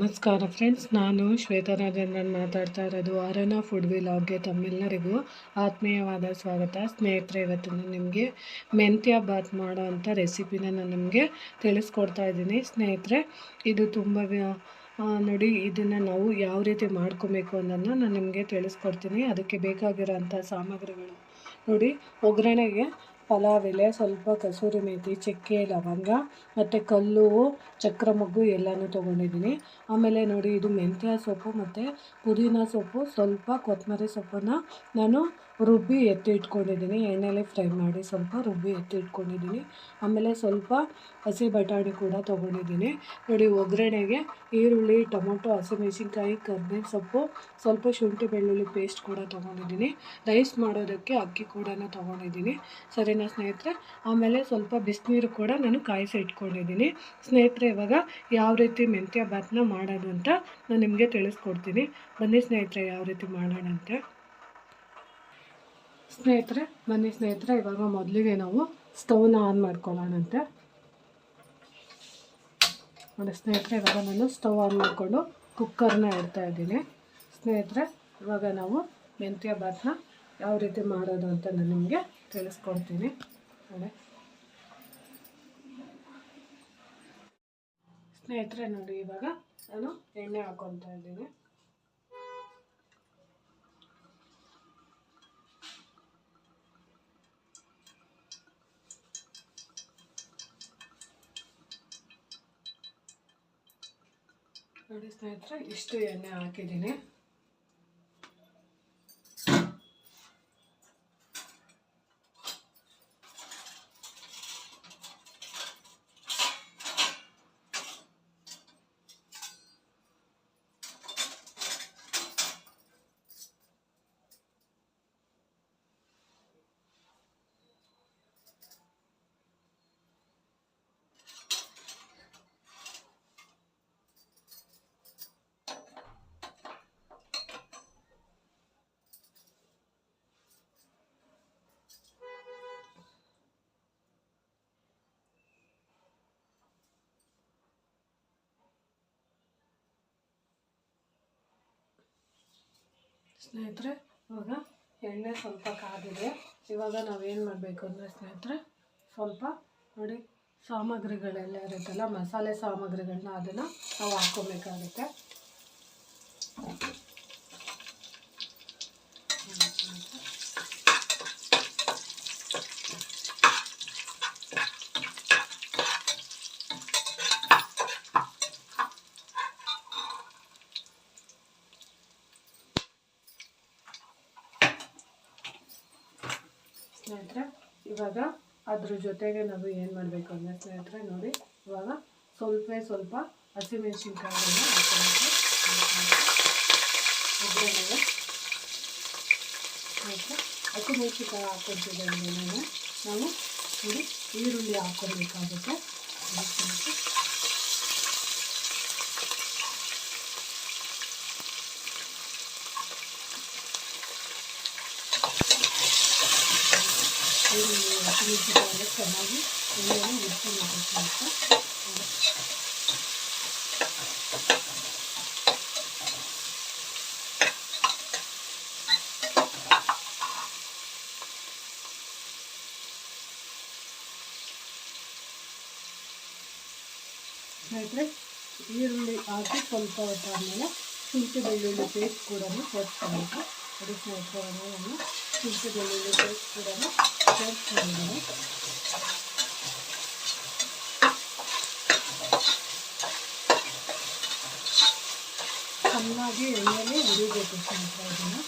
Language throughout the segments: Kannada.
ನಮಸ್ಕಾರ ಫ್ರೆಂಡ್ಸ್, ನಾನು ಶ್ವೇತಾ ರಾಜೇಂದ್ರನ್ ಮಾತಾಡ್ತಾ ಇರೋದು ಅರನ ಫುಡ್ ವಿಲಾಗ್ಗೆ ತಮ್ಮೆಲ್ಲರಿಗೂ ಆತ್ಮೀಯವಾದ ಸ್ವಾಗತ. ಸ್ನೇಹಿತರೆ ಇವತ್ತು ನಾನು ನಿಮಗೆ ಮೆಂತ್ಯ ಬಾತ್ ಮಾಡೋ ಅಂಥ ರೆಸಿಪಿನ ನಾನು ನಿಮಗೆ ತಿಳಿಸ್ಕೊಡ್ತಾ ಇದ್ದೀನಿ. ಸ್ನೇಹಿತರೆ, ಇದು ತುಂಬ ನೋಡಿ, ಇದನ್ನು ನಾವು ಯಾವ ರೀತಿ ಮಾಡ್ಕೋಬೇಕು ಅನ್ನೋದನ್ನ ನಾನು ನಿಮಗೆ ತಿಳಿಸ್ಕೊಡ್ತೀನಿ. ಅದಕ್ಕೆ ಬೇಕಾಗಿರೋ ಅಂಥ ಸಾಮಗ್ರಿಗಳು ನೋಡಿ, ಒಗ್ಗರಣೆಗೆ ಪಲಾವ್ ಎಲೆ ಸ್ವಲ್ಪ ಕಸೂರಿ ಮೇಥಿ ಚಕ್ಕೆ, ಲವಂಗ ಮತ್ತು ಕಲ್ಲು ಚಕ್ರ ಮೊಗ್ಗು ಎಲ್ಲನೂ ತೊಗೊಂಡಿದ್ದೀನಿ. ಆಮೇಲೆ ನೋಡಿ ಇದು ಮೆಂತ್ಯ ಸೊಪ್ಪು ಮತ್ತು ಪುದೀನ ಸೊಪ್ಪು. ಸ್ವಲ್ಪ ಕೊತ್ತಂಬರಿ ಸೊಪ್ಪನ್ನು ನಾನು ರುಬ್ಬಿ ಎತ್ತಿ ಇಟ್ಕೊಂಡಿದ್ದೀನಿ. ಎಣ್ಣೆಲೆ ಫ್ರೈ ಮಾಡಿ ಸ್ವಲ್ಪ ರುಬ್ಬಿ ಎತ್ತಿ ಇಟ್ಕೊಂಡಿದ್ದೀನಿ. ಆಮೇಲೆ ಸ್ವಲ್ಪ ಹಸಿ ಬಟಾಣಿ ಕೂಡ ತೊಗೊಂಡಿದ್ದೀನಿ. ನೋಡಿ, ಒಗ್ಗರಣೆಗೆ ಈರುಳ್ಳಿ, ಟೊಮೊಟೊ, ಹಸಿಮೆಣಸಿನ್ಕಾಯಿ, ಕರ್ಬೇವಿನ ಸೊಪ್ಪು, ಸ್ವಲ್ಪ ಶುಂಠಿ ಬೆಳ್ಳುಳ್ಳಿ ಪೇಸ್ಟ್ ಕೂಡ ತೊಗೊಂಡಿದ್ದೀನಿ. ರೈಸ್ ಮಾಡೋದಕ್ಕೆ ಅಕ್ಕಿ ಕೂಡ ತೊಗೊಂಡಿದ್ದೀನಿ. ಸರಿನಾ ಸ್ನೇಹಿತರೆ? ಆಮೇಲೆ ಸ್ವಲ್ಪ ಬಿಸಿನೀರು ಕೂಡ ನಾನು ಕಾಯಿಸಿ ಇಟ್ಕೊಂಡಿದ್ದೀನಿ. ಸ್ನೇಹಿತರೆ, ಇವಾಗ ಯಾವ ರೀತಿ ಮೆಂತ್ಯ ಭಾತ್ನ ಮಾಡೋದು ಅಂತ ನಾನು ನಿಮಗೆ ತಿಳಿಸ್ಕೊಡ್ತೀನಿ. ಬನ್ನಿ ಸ್ನೇಹಿತರೆ, ಯಾವ ರೀತಿ ಮಾಡೋಣಂತೆ ಸ್ನೇಹಿತರೆ, ಬನ್ನಿ ಸ್ನೇಹಿತರೆ, ಇವಾಗ ಮೊದಲಿಗೆ ನಾವು ಸ್ಟವ್ನ ಆನ್ ಮಾಡ್ಕೊಳ್ಳೋಣಂತೆ. ನೋಡಿ ಸ್ನೇಹಿತರೆ, ಇವಾಗ ನಾನು ಸ್ಟವ್ ಆನ್ ಮಾಡಿಕೊಂಡು ಕುಕ್ಕರ್ನ ಇಡ್ತಾ ಇದ್ದೀನಿ. ಸ್ನೇಹಿತರೆ, ಇವಾಗ ನಾವು ಮೆಂತ್ಯ ಭಾತ್ನ ಯಾವ ರೀತಿ ಮಾಡೋದು ಅಂತ ನಾನು ನಿಮಗೆ ತಿಳಿಸ್ಕೊಡ್ತೀನಿ. ನೋಡಿ. ಸ್ನೇಹಿತರೆ, ನೋಡಿ, ಇವಾಗ ನಾನು ಎಣ್ಣೆ ಹಾಕೊತಾ ಇದ್ದೀನಿ. ನೋಡಿ ಸ್ನೇಹಿತರೆ ಇಷ್ಟು ಎಣ್ಣೆ ಹಾಕಿದ್ದೀನಿ. ಸ್ನೇಹಿತರೆ, ಇವಾಗ ಎಣ್ಣೆ ಸ್ವಲ್ಪ ಕಾದಿದೆ. ಇವಾಗ ನಾವೇನು ಮಾಡಬೇಕು ಅಂದರೆ ಸ್ನೇಹಿತರೆ, ಸ್ವಲ್ಪ ನೋಡಿ ಸಾಮಗ್ರಿಗಳೆಲ್ಲ ಇರುತ್ತಲ್ಲ, ಮಸಾಲೆ ಸಾಮಗ್ರಿಗಳನ್ನ ಅದನ್ನು ನಾವು ಹಾಕ್ಕೊಬೇಕಾಗುತ್ತೆ ಸ್ನೇಹಿತರೆ ಇವಾಗ ಅದ್ರ ಜೊತೆಗೆ ನಾವು ಏನು ಮಾಡಬೇಕು ಅಂದರೆ ಸ್ನೇಹಿತರೆ, ನೋಡಿ, ಇವಾಗ ಸ್ವಲ್ಪ ಸ್ವಲ್ಪ ಹಸಿಮೆಣಸಿನ್ಕಾಯಿಗಳನ್ನ ಹಾಕೋಬೇಕು ಒಗ್ಗರಣೆಗೆ ಮತ್ತು ಹಸಿಮೆಣಸಿನ್ಕಾಯಿ ಹಾಕೊಂಡಿದ್ದೇನೆ ನಾವು, ನೋಡಿ, ಈರುಳ್ಳಿ ಹಾಕ್ಕೊಬೇಕಾಗುತ್ತೆ ಅದಕ್ಕೆ ಚೆನ್ನಾಗಿ ಎಣ್ಣೆಯನ್ನು ಹುರ್ಕೊಬೇಕು ಅಂತ ಸ್ನೇಹಿತರೆ, ಈರುಳ್ಳಿ ಹಾಕಿ ಸ್ವಲ್ಪ ಹೊತ್ತಾದಮೇಲೆ ಶುಂಠಿ ಬೆಳ್ಳುಳ್ಳಿ ಪೇಸ್ಟ್ ಕೂಡ ಸೇರಿಸ್ಕೊಬೇಕು ಅದು ಸ್ನೇಹಿತರೆ ಶುಂಠಿ ಬೆಳ್ಳುಳ್ಳಿ ಪೇಸ್ಟ್ ಕೂಡ ಸೇರಿಸ್ಕೊಂಡಿದ್ದೀನಿ ಚೆನ್ನಾಗಿ ಎಣ್ಣೆಲಿ ಉರಿಬೇಕು ಸ್ನೇಹಿತರೆ ಅದನ್ನು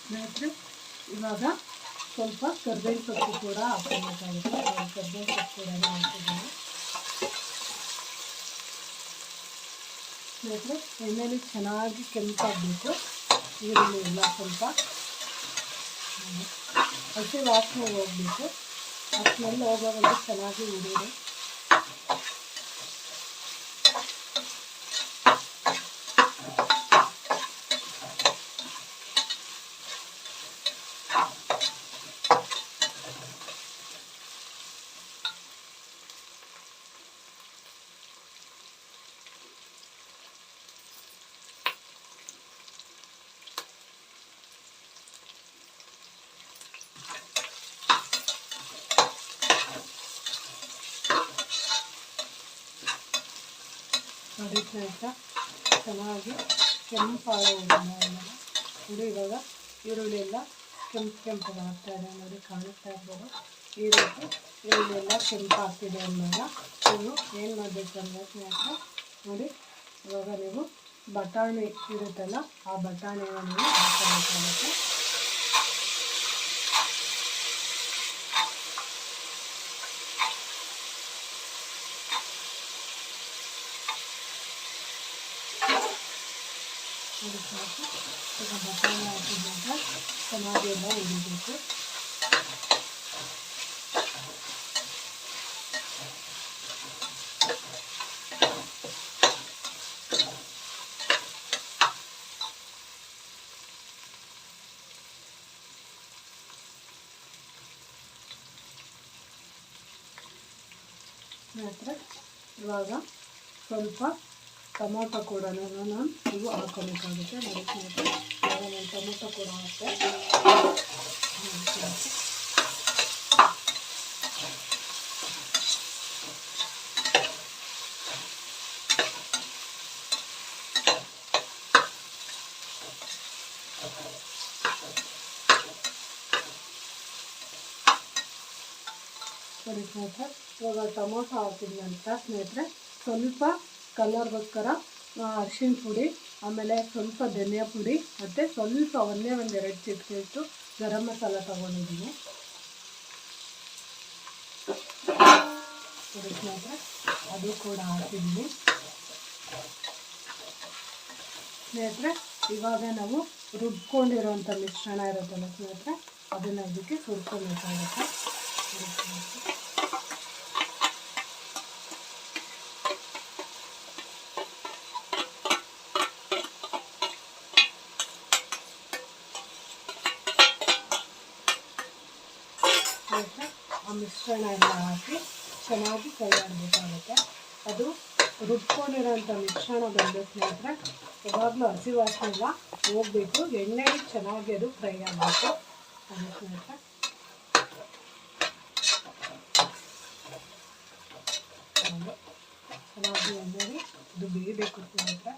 ಸ್ನೇಹಿತರೆ ಇವಾಗ ಸ್ವಲ್ಪ ಕರ್ಬೇವಿನ ಸೊಪ್ಪು ಕೂಡ ಹಾಕ್ಕೊಬೇಕಾಗುತ್ತೆ ನಾನು ಕರ್ಬೇವಿನ ಸೊಪ್ಪು ಕೂಡ ಹಾಕಿದ್ದೀನಿ ಸ್ನೇಹಿತರೆ ಎಣ್ಣೆಲಿ ಚೆನ್ನಾಗಿ ಕೆಂಪಾಗಬೇಕು ಈರುಳ್ಳಿ ಎಲ್ಲ ಸ್ವಲ್ಪ. ಹಸಿ ವಾಸನೆ ಹೋಗಬೇಕು ಆ ಸ್ಮೆಲ್ ಹೋಗೋವರೆಗೆ ಚೆನ್ನಾಗಿ ಉರಿಯಿರಿ ನೋಡಿ ಸ್ನೇಹಿತರೆ ಚೆನ್ನಾಗಿ ಹೋಗಿದೆ ನೋಡಿ ಇವಾಗ ಈರುಳ್ಳಿ ಎಲ್ಲ ಕೆಂಪು ಕೆಂಪು ಆಗ್ತಾ ಇದೆ ನೋಡಿ ಕಾಣಿಸ್ತಾ ಇರ್ಬೋದು. ಈ ರೀತಿ ಈರುಳ್ಳಿ ಎಲ್ಲ ಕೆಂಪು ಆಗ್ತಿದೆ ಅಂದಾಗ ನೀವು ಏನು ಮಾಡಬೇಕು ಅಂದರೆ ನೋಡಿ, ಇವಾಗ ನೀವು ಬಟಾಣಿ ಇರುತ್ತಲ್ಲ, ಆ ಬಟಾಣಿಯನ್ನು ನೀವು ಹಾಕಬೇಕಾಗುತ್ತೆ ಅದು ಸಾಕು ಈಗ ಬಟಾಣಿ ಹಾಕಿದಾಗ ಚೆನ್ನಾಗಿ ಎಲ್ಲ ಉರಿಬೇಕು ನಂತರ ಇವಾಗ ಸ್ವಲ್ಪ ಟೊಮೊಟೊ ಕೂಡ ನಾನು ನೀವು ಹಾಕೋಬೇಕಾಗುತ್ತೆ ನೋಡಿ ಸ್ನೇಹಿತರೆ ಇವಾಗ ನಾನು ಟೊಮೊಟೊ ಕೂಡ ಹಾಕ್ತೆ ನೋಡಿ ಸ್ನೇಹಿತರೆ. ನೋಡಿ ಸ್ನೇಹಿತರೆ ಇವಾಗ ಟೊಮೊಟೊ ಹಾಕಿದ ನಂತರ ಸ್ನೇಹಿತರೆ ಸ್ವಲ್ಪ ಕಲರ್ಗೋಸ್ಕರ ಅರ್ಶಿನ ಪುಡಿ, ಆಮೇಲೆ ಸ್ವಲ್ಪ ಧನಿಯಾ ಪುಡಿ, ಮತ್ತು ಸ್ವಲ್ಪ ಒಂದೇ ಒಂದು ಎರಡು ಚಿಟಿಕೆಷ್ಟು ಗರಂ ಮಸಾಲ ತೊಗೊಂಡಿದ್ದೀನಿ. ಅದು ಕೂಡ ಹಾಕಿದ್ದೀನಿ. ಸ್ನೇಹಿತರೆ, ಇವಾಗ ನಾವು ರುಬ್ಕೊಂಡಿರೋಂಥ ಮಿಶ್ರಣ ಇರುತ್ತಲ್ಲ ಸ್ನೇಹಿತರೆ, ಅದನ್ನು ಅದಕ್ಕೆ ಸುರ್ಕೊಬೇಕಾಗುತ್ತೆ ಮಿಶ್ರಣ ಎಲ್ಲ ಹಾಕಿ ಚೆನ್ನಾಗಿ ಫ್ರೈ ಮಾಡಬೇಕಾಗುತ್ತೆ ಅದು ರುಬ್ಕೊಂಡಿರೋಂಥ ಮಿಶ್ರಣ ಬಂದು ಸ್ನೇಹಿತರೆ ಯಾವಾಗಲೂ ಹಸಿ ವಾಸನೆ ಎಲ್ಲ ಹೋಗಬೇಕು. ಎಣ್ಣೆಗೆ ಚೆನ್ನಾಗಿ ಅದು ಫ್ರೈ ಆಗಬೇಕು. ಅದು ಸ್ನೇಹಿತರೆ ಚೆನ್ನಾಗಿ ಎಣ್ಣೆಗೆ ಅದು ಬೇಯಬೇಕು ಸ್ನೇಹಿತರೆ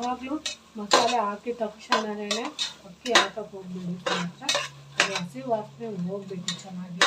ಯಾವಾಗಲೂ ಮಸಾಲೆ ಹಾಕಿದ ತಕ್ಷಣನೇ ಅಕ್ಕಿ ಹಾಕಕ್ಕೆ ಹೋಗ್ಬಿಡಿ ಮಾತ್ರ ಅದು ಹಸಿ ವಾಸನೆ ಹೋಗ್ಬೇಕು ಚೆನ್ನಾಗಿ.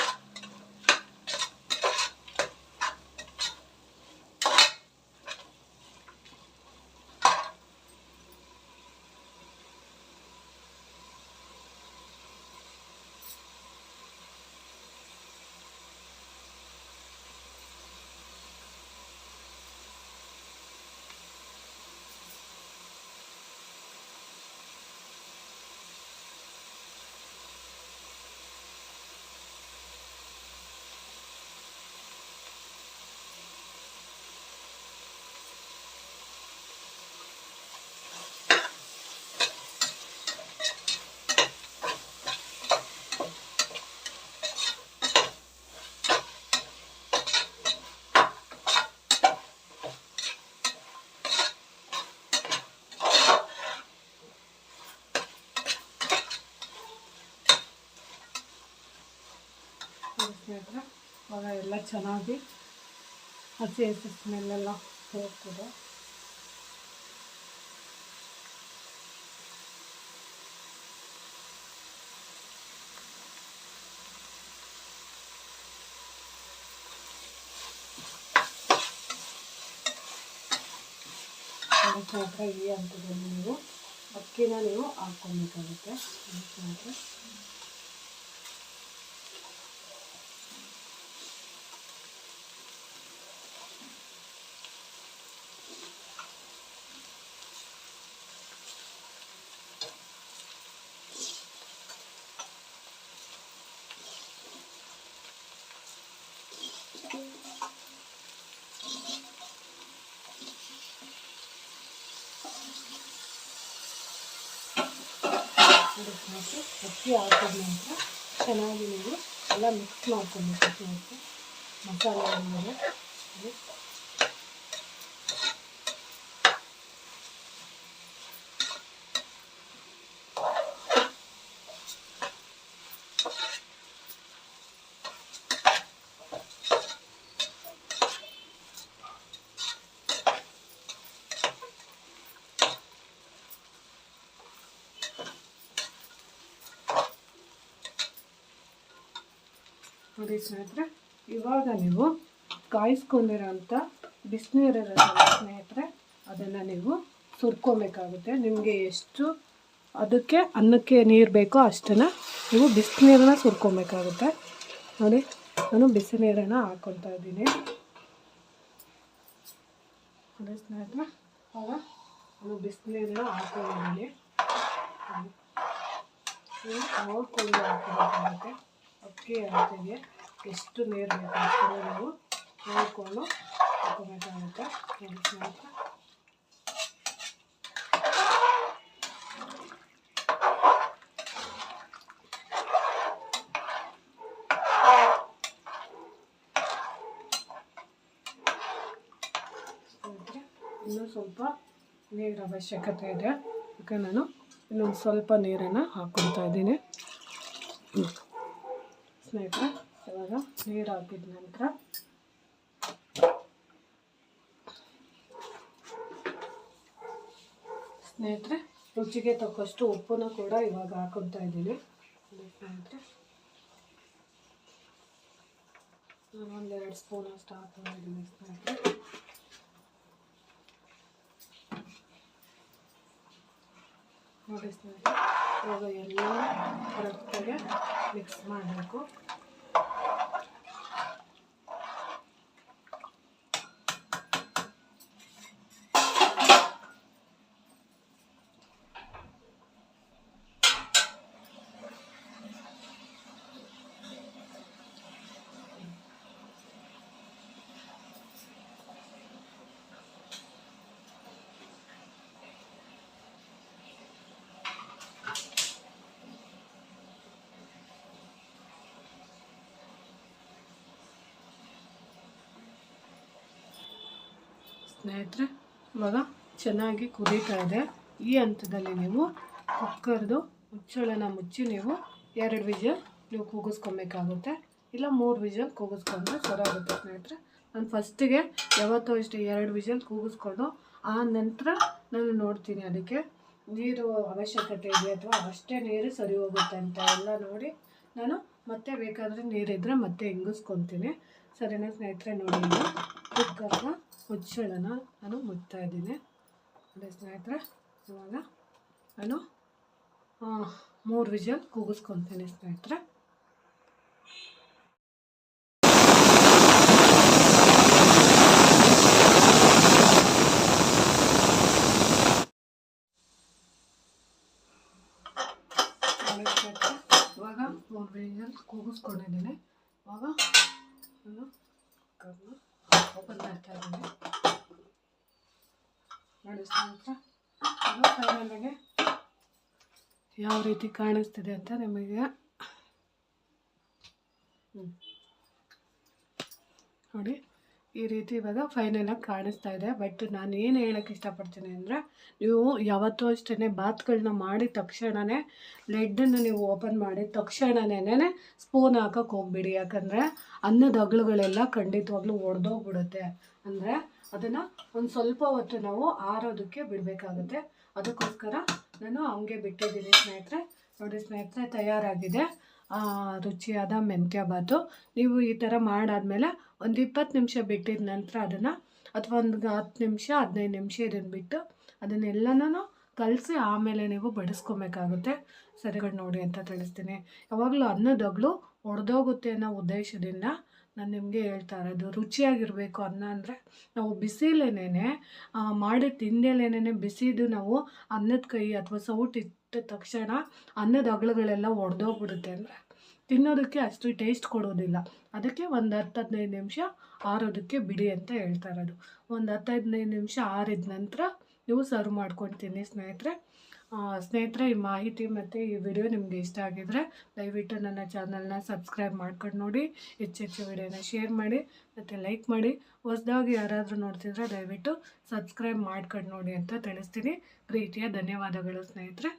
ಸ್ನೇಹಿತರೆ ಇವಾಗ ಎಲ್ಲ ಚೆನ್ನಾಗಿ ಹಸಿ ಹಸಿ ಸ್ಮೆಲ್ಲೆಲ್ಲ ಹೋಗ್ತದೆ ಅದಕ್ಕೆ ಮಾತ್ರ ಈ ಹಂತದಲ್ಲಿ ನೀವು ಅಕ್ಕಿನ ನೀವು ಹಾಕ್ಕೊಬೇಕಾಗುತ್ತೆ. ಅದಕ್ಕೆ ಅದಕ್ಕೆ ಹಾಕಿ ಅಕ್ಕಿ ಹಾಕಿದ ನಂತರ ಚೆನ್ನಾಗಿ ನೀವು ಎಲ್ಲ ಮಿಕ್ಸ್ ಮಾಡ್ಕೊಬೇಕು. ಮಸಾಲೆ ಆದಮೇಲೆ ನೋಡಿ ಸ್ನೇಹಿತರೆ, ಇವಾಗ ನೀವು ಕಾಯಿಸ್ಕೊಂಡಿರೋಂಥ ಬಿಸಿನೀರಲ್ಲ ಸ್ನೇಹಿತರೆ, ಅದನ್ನು ನೀವು ಸುರ್ಕೊಬೇಕಾಗುತ್ತೆ ನಿಮಗೆ ಎಷ್ಟು ಅದಕ್ಕೆ ಅನ್ನಕ್ಕೆ ನೀರು ಬೇಕೋ ಅಷ್ಟನ್ನು ನೀವು ಬಿಸಿನೀರನ್ನ ಸುರ್ಕೊಬೇಕಾಗುತ್ತೆ ನೋಡಿ, ನಾನು ಬಿಸಿ ನೀರನ್ನು ಹಾಕ್ಕೊತಾ ಇದ್ದೀನಿ. ನೋಡಿ ಸ್ನೇಹಿತರೆ ಆಗ ನಾನು ಬಿಸಿನೀರನ್ನ ಹಾಕೊಂಡಿದ್ದೀನಿ. ನೋಡ್ಕೊಂಡು ಹಾಕಬೇಕಾಗುತ್ತೆ ಅಕ್ಕಿ ಅಳತೆಗೆ ಎಷ್ಟು ನೀರು ಬೇಕು ಅಷ್ಟನ್ನು ನಾವು? ನೋಡಿಕೊಂಡು. ಹಾಕೋಬೇಕಾಗುತ್ತೆ ಸ್ನೇಹಿತರೆ ಇನ್ನೂ ಸ್ವಲ್ಪ ನೀರು ಅವಶ್ಯಕತೆ ಇದೆ. ಅದಕ್ಕೆ ನಾನು ಇನ್ನೊಂದು ಸ್ವಲ್ಪ ನೀರನ್ನು ಹಾಕ್ಕೊಳ್ತಾ ಇದ್ದೀನಿ. ಸ್ನೇಹಿತರೆ ಇವಾಗ ನೀರು ಹಾಕಿದ ನಂತರ. ಸ್ನೇಹಿತರೆ, ರುಚಿಗೆ ತಕ್ಕಷ್ಟು ಉಪ್ಪನ್ನು ಕೂಡ ಇವಾಗ ಹಾಕೊತಾ ಇದ್ದೀನಿ. ಸ್ನೇಹಿತರೆ, ನಾನು ಒಂದೆರಡು ಸ್ಪೂನ್ ಅಷ್ಟು ಹಾಕೊಂಡಿದ್ದೀನಿ ಸ್ನೇಹಿತರೆ. ನೋಡಿ ಸ್ನೇಹಿತರೆ, ಇವಾಗ ಎಲ್ಲ ಕರೆಕ್ಟಾಗಿ ಮಿಕ್ಸ್ ಮಾಡಬೇಕು. ಸ್ನೇಹಿತರೆ, ಇವಾಗ ಚೆನ್ನಾಗಿ ಕುದೀತಾ ಇದೆ. ಈ ಹಂತದಲ್ಲಿ ನೀವು ಕುಕ್ಕರ್ದು ಮುಚ್ಚಳನ ಮುಚ್ಚಿ ನೀವು ಎರಡು ವಿಜಲ್ ನೀವು ಕೂಗಿಸ್ಕೊಬೇಕಾಗುತ್ತೆ. ಇಲ್ಲ ಮೂರು ವಿಜಲ್ ಕೂಗಿಸ್ಕೊಂಡ್ರೆ ಸರಿಯಾಗುತ್ತೆ ಸ್ನೇಹಿತರೆ. ನಾನು ಫಸ್ಟಿಗೆ ಯಾವತ್ತೋ ಇಷ್ಟು ಎರಡು ವಿಜಲ್ ಕೂಗಿಸ್ಕೊಂಡು ಆ ನಂತರ ನಾನು ನೋಡ್ತೀನಿ ಅದಕ್ಕೆ ನೀರು ಅವಶ್ಯಕತೆ ಇದೆ ಅಥವಾ ಅಷ್ಟೇ ನೀರು ಸರಿ ಹೋಗುತ್ತೆ ಅಂತ ಎಲ್ಲ ನೋಡಿ ನಾನು ಮತ್ತೆ ಬೇಕಾದರೆ ನೀರಿದ್ದರೆ ಮತ್ತೆ ಹಿಂಗಿಸ್ಕೊತೀನಿ ಸರಿನಾ ಸ್ನೇಹಿತರೆ, ನೋಡಿ ಕುಕ್ಕರ್ನ ಮುಚ್ಚಳನ ನಾನು ಮುಚ್ತಾ ಇದ್ದೀನಿ. ಅದೇ ಸ್ನೇಹಿತರೆ, ಇವಾಗ ನಾನು ಮೂರು ವಿಜಲ್ ಕೂಗಿಸ್ಕೊತೀನಿ ಸ್ನೇಹಿತರೆ. ಇವಾಗ ಮೂರು ವಿಷಲ್ ಕೂಗಿಸ್ಕೊಂಡಿದ್ದೀನಿ. ಇವಾಗ ಓಪನ್ ಮಾಡ್ತಾ ಇದ್ದೀನಿ. ಅದು ಫೈನಲಿಗೆ ಯಾವ ರೀತಿ ಕಾಣಿಸ್ತಿದೆ ಅಂತ ನಿಮಗೆ. ನೋಡಿ, ಈ ರೀತಿ ಇವಾಗ ಫೈನಲಾಗಿ ಕಾಣಿಸ್ತಾ ಇದೆ. ಬಟ್ ನಾನು ಏನು ಹೇಳೋಕ್ಕೆ ಇಷ್ಟಪಡ್ತೀನಿ ಅಂದರೆ, ನೀವು ಯಾವತ್ತೂ ಅಷ್ಟೇ ಬಾತ್ಗಳನ್ನ ಮಾಡಿದ ತಕ್ಷಣವೇ ಲೆಡ್ಡನ್ನು ನೀವು ಓಪನ್ ಮಾಡಿದ ತಕ್ಷಣನೇ ಸ್ಪೂನ್ ಹಾಕೋಕೆ ಹೋಗ್ಬಿಡಿ. ಯಾಕಂದರೆ ಅನ್ನದ ಅಗಳುಗಳೆಲ್ಲ ಖಂಡಿತವಾಗ್ಲೂ ಒಡೆದೋಗ್ಬಿಡುತ್ತೆ. ಅಂದರೆ ಅದನ್ನು ಒಂದು ಸ್ವಲ್ಪ ಹೊತ್ತು ನಾವು ಆರೋದಕ್ಕೆ ಬಿಡಬೇಕಾಗುತ್ತೆ. ಅದಕ್ಕೋಸ್ಕರ ನಾನು ಹಂಗೆ ಬಿಟ್ಟಿದ್ದೀನಿ ಸ್ನೇಹಿತರೆ. ನೋಡಿ ಸ್ನೇಹಿತರೆ, ತಯಾರಾಗಿದೆ. ರುಚಿಯಾದ ಮೆಂತ್ಯ ಬಾತು ನೀವು ಈ ಥರ ಮಾಡಾದ್ಮೇಲೆ ಒಂದು ಇಪ್ಪತ್ತು ನಿಮಿಷ ಬಿಟ್ಟಿದ ನಂತರ ಅದನ್ನು ಅಥವಾ ಒಂದು ಹತ್ತು ನಿಮಿಷ, ಹದಿನೈದು ನಿಮಿಷ ಇದನ್ನು ಬಿಟ್ಟು ಅದನ್ನೆಲ್ಲನೂ ಕಲಸಿ ಆಮೇಲೆ ನೀವು ಬಡಿಸ್ಕೊಬೇಕಾಗುತ್ತೆ. ಸರಿಗಳು ನೋಡಿ ಅಂತ ತಿಳಿಸ್ತೀನಿ. ಯಾವಾಗಲೂ ಅನ್ನದಗಳು ಒಡೆದೋಗುತ್ತೆ ಅನ್ನೋ ಉದ್ದೇಶದಿಂದ ನಾನು ನಿಮಗೆ ಹೇಳ್ತಾ ಇರೋದು, ರುಚಿಯಾಗಿರಬೇಕು ಅನ್ನ ಅಂದರೆ ನಾವು ಬಿಸಿಲೇನೇ ಮಾಡಿ ತಿಂದೇಲೇನೇ ಬಿಸಿದು ನಾವು ಅನ್ನದ ಕೈ ಅಥವಾ ಸೌಟ್ ಇಟ್ಟ ತಕ್ಷಣ ಅನ್ನದ ಅಗಳುಗಳೆಲ್ಲ ಒಡೆದೋಗ್ಬಿಡುತ್ತೆ ಅಂದರೆ ತಿನ್ನೋದಕ್ಕೆ ಅಷ್ಟು ಟೇಸ್ಟ್ ಕೊಡೋದಿಲ್ಲ. ಅದಕ್ಕೆ ಒಂದು ಹತ್ತು ಹದಿನೈದು ನಿಮಿಷ ಆರೋದಕ್ಕೆ ಬಿಡಿ ಅಂತ ಹೇಳ್ತಾ ಇರೋದು. ಒಂದು ಹತ್ತು ಹದಿನೈದು ನಿಮಿಷ ಆರಿದ ನಂತರ ನೀವು ಸರ್ವ್ ಮಾಡ್ಕೊಂಡು ತಿನ್ನಿ ಸ್ನೇಹಿತರೆ. ಸ್ನೇಹಿತರೆ, ಈ ಮಾಹಿತಿ ಮತ್ತು ಈ ವಿಡಿಯೋ ನಿಮಗೆ ಇಷ್ಟ ಆಗಿದ್ರೆ ದಯವಿಟ್ಟು ನನ್ನ ಚಾನಲ್ನ ಸಬ್ಸ್ಕ್ರೈಬ್ ಮಾಡ್ಕೊಂಡು ನೋಡಿ, ಹೆಚ್ಚೆಚ್ಚು ವಿಡಿಯೋನ ಶೇರ್ ಮಾಡಿ, ಮತ್ತು ಲೈಕ್ ಮಾಡಿ, ಹೊಸದಾಗಿ ಯಾರಾದರೂ ನೋಡ್ತಿದ್ರೆ ದಯವಿಟ್ಟು ಸಬ್ಸ್ಕ್ರೈಬ್ ಮಾಡ್ಕೊಂಡು ನೋಡಿ ಅಂತ ತಿಳಿಸ್ತೀನಿ. ಪ್ರೀತಿಯ ಧನ್ಯವಾದಗಳು ಸ್ನೇಹಿತರೆ.